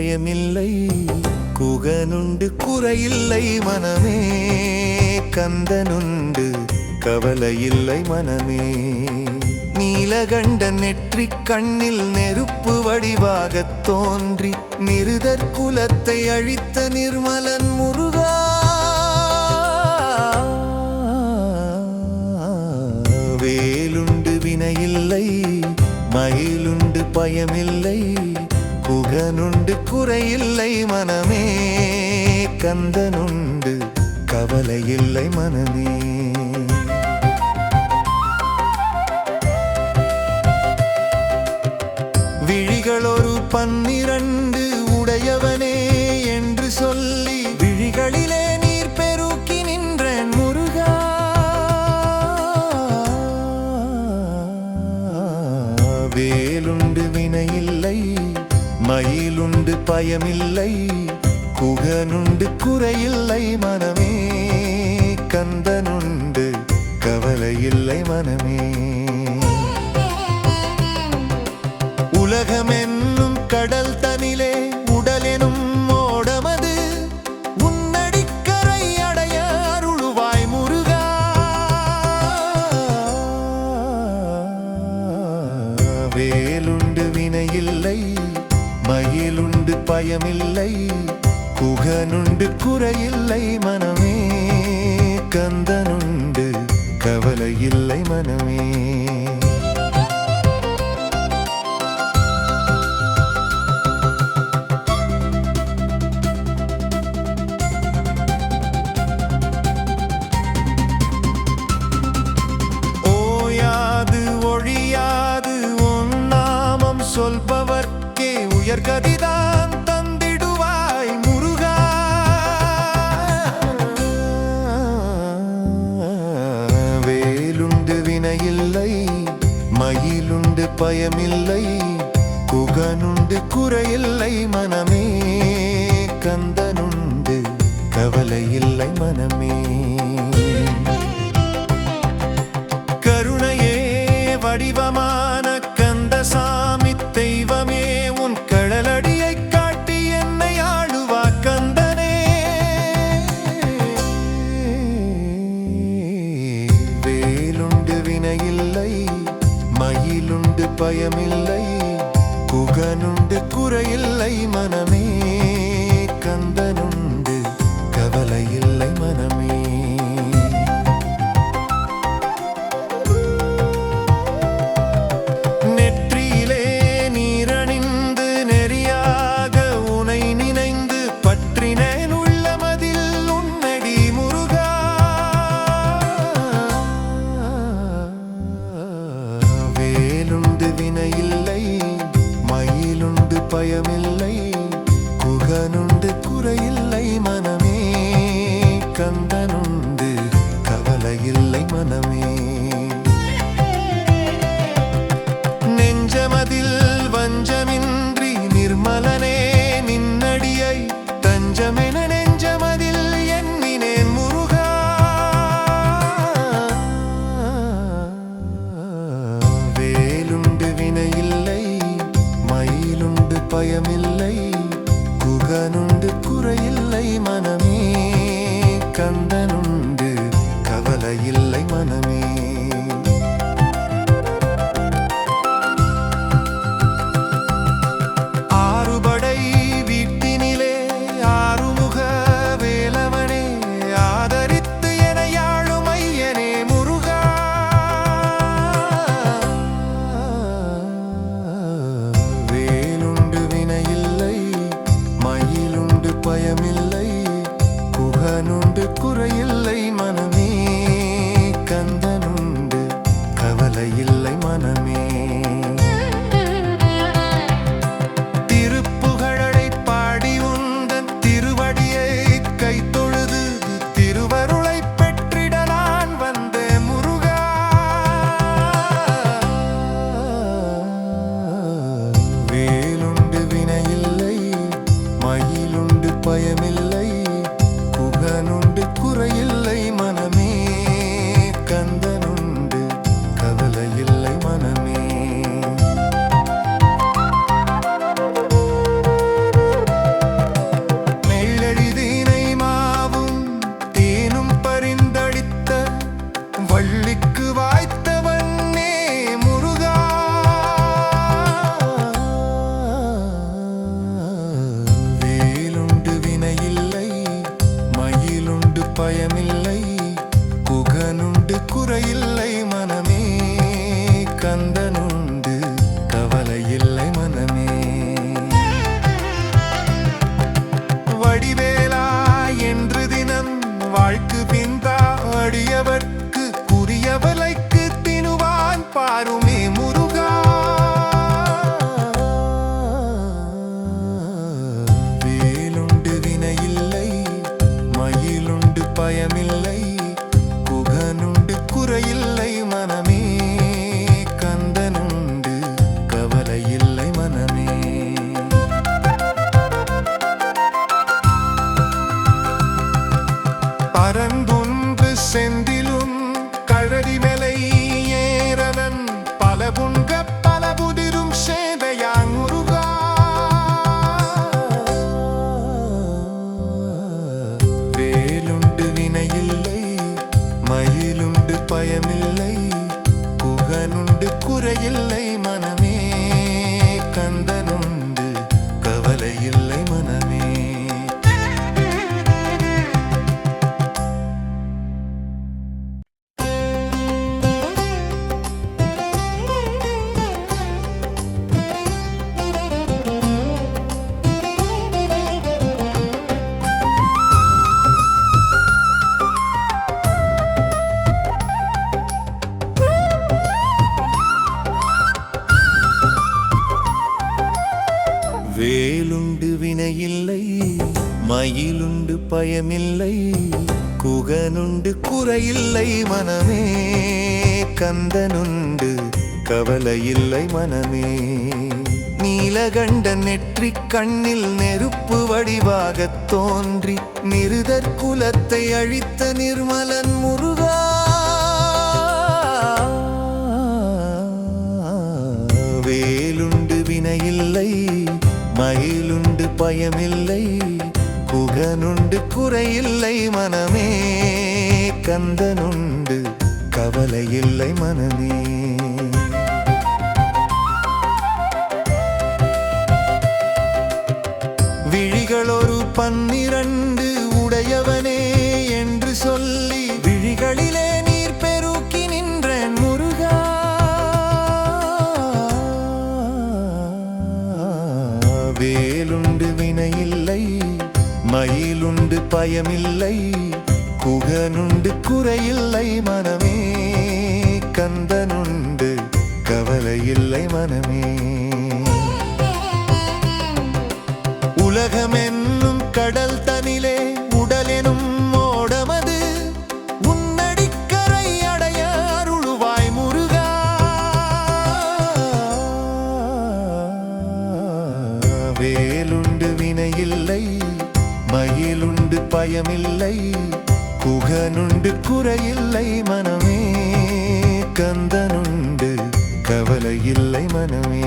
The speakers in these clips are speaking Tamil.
பயமில்லை குகனுண்டு குறையில்லை மனமே. கந்தனுண்டு கவலையில்லை மனமே. நீலகண்ட நெற்றி கண்ணில் நெருப்பு வடிவாக தோன்றி நிருதர் குலத்தை அழித்த நிர்மலன் முருகா. வேலுண்டு வினையில்லை மயிலுண்டு பயமில்லை. குகனுண்டு குறையில்லை மனமே கந்தனுண்டு கவலை இல்லை மனமே. விழிகளொரு பன்னிரண்டு உடையவனே என்று சொல்லி விழிகளிலே நீர் பெருக்கி நின்றேன் முருகா. வேலுண்டு வினையில்லை மயிலுண்டு பயமில்லை குகனுண்டு குறையில்லை மனமே கந்தனுண்டு கவலையில்லை மனமே. உலகமே பயமில்லை குகனுண்டு குறையில்லை மனமே கந்தனுண்டு கவலை இல்லை மனமே ஒழியாது உன் சொல்பவர்க்கே உயர்கதி பயமில்லை. குகனுண்டு குறையில்லை மனமே. கந்தனுண்டு கவலையில்லை மனமே. குகனுண்டு குறையில்லை மனமே கந்தனுண்டு மயிலுண்டு பயமில்லை குகனுண்டு குறையில்லை குகனுண்டு பயமில்லை. புகனுண்டு குறையில்லை. மயிலுண்டு பயமில்லை குகனுண்டு குறையில்லை மனமே கந்தனுண்டு கவலையில்லை மனமே. நீலகண்ட நெற்றி கண்ணில் நெருப்பு வடிவாக தோன்றி நிருதர் குலத்தை அழித்த நிர்மலன் முருகா. வேலுண்டு வினையில்லை மயிலுண்டு பயமில்லை குகனுண்டு குறையில்லை மனமே. கந்தனுண்டு கவலையில்லை மனமே. விழிகளொரு பன்னிரண்டு பயமில்லை. குகனுண்டு குறையில்லை மனமே. கந்தனுண்டு கவலையில்லை மனமே. மயிலுண்டு பயமில்லை குகனுண்டு குறையில்லை மனமே கந்தனுண்டு கவலையில்லை மனமே.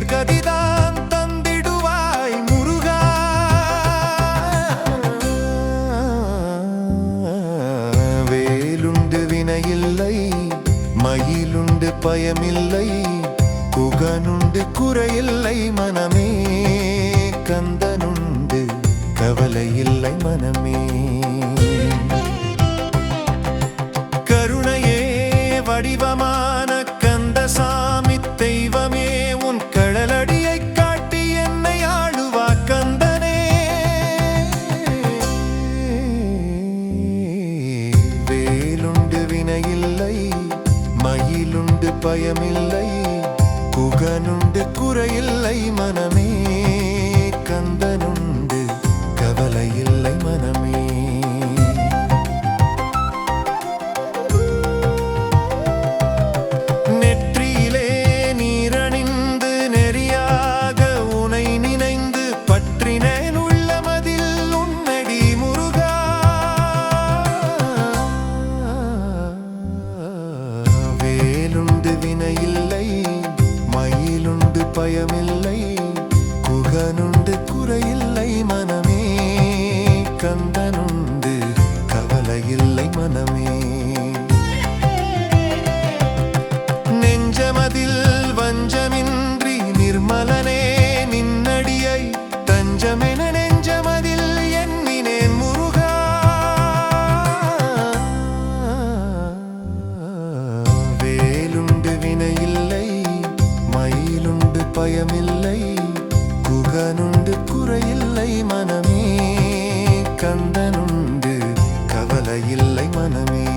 உயர்கதிதான் தந்திடுவாய் முருகா. வேலுண்டு வினையில்லை மயிலுண்டு பயமில்லை குகனுண்டு குறையில்லை மனமே. கந்தனுண்டு கவலையில்லை மனமே. கருணையே பயமில்லை புகனுண்டு குறையில்லை மனமே. குறையில்லை மனமே. கந்தனுண்டு கவலையில்லை மனமே. நெஞ்சமதில் வஞ்சமின்றி நிர்மலனே நின்னடியை தஞ்சமென நெஞ்சமதில் எண்ணினேன் முருகா. வேலுண்டு வினையில்லை மயிலுண்டு பயமில்லை குகனுண்டு enemy.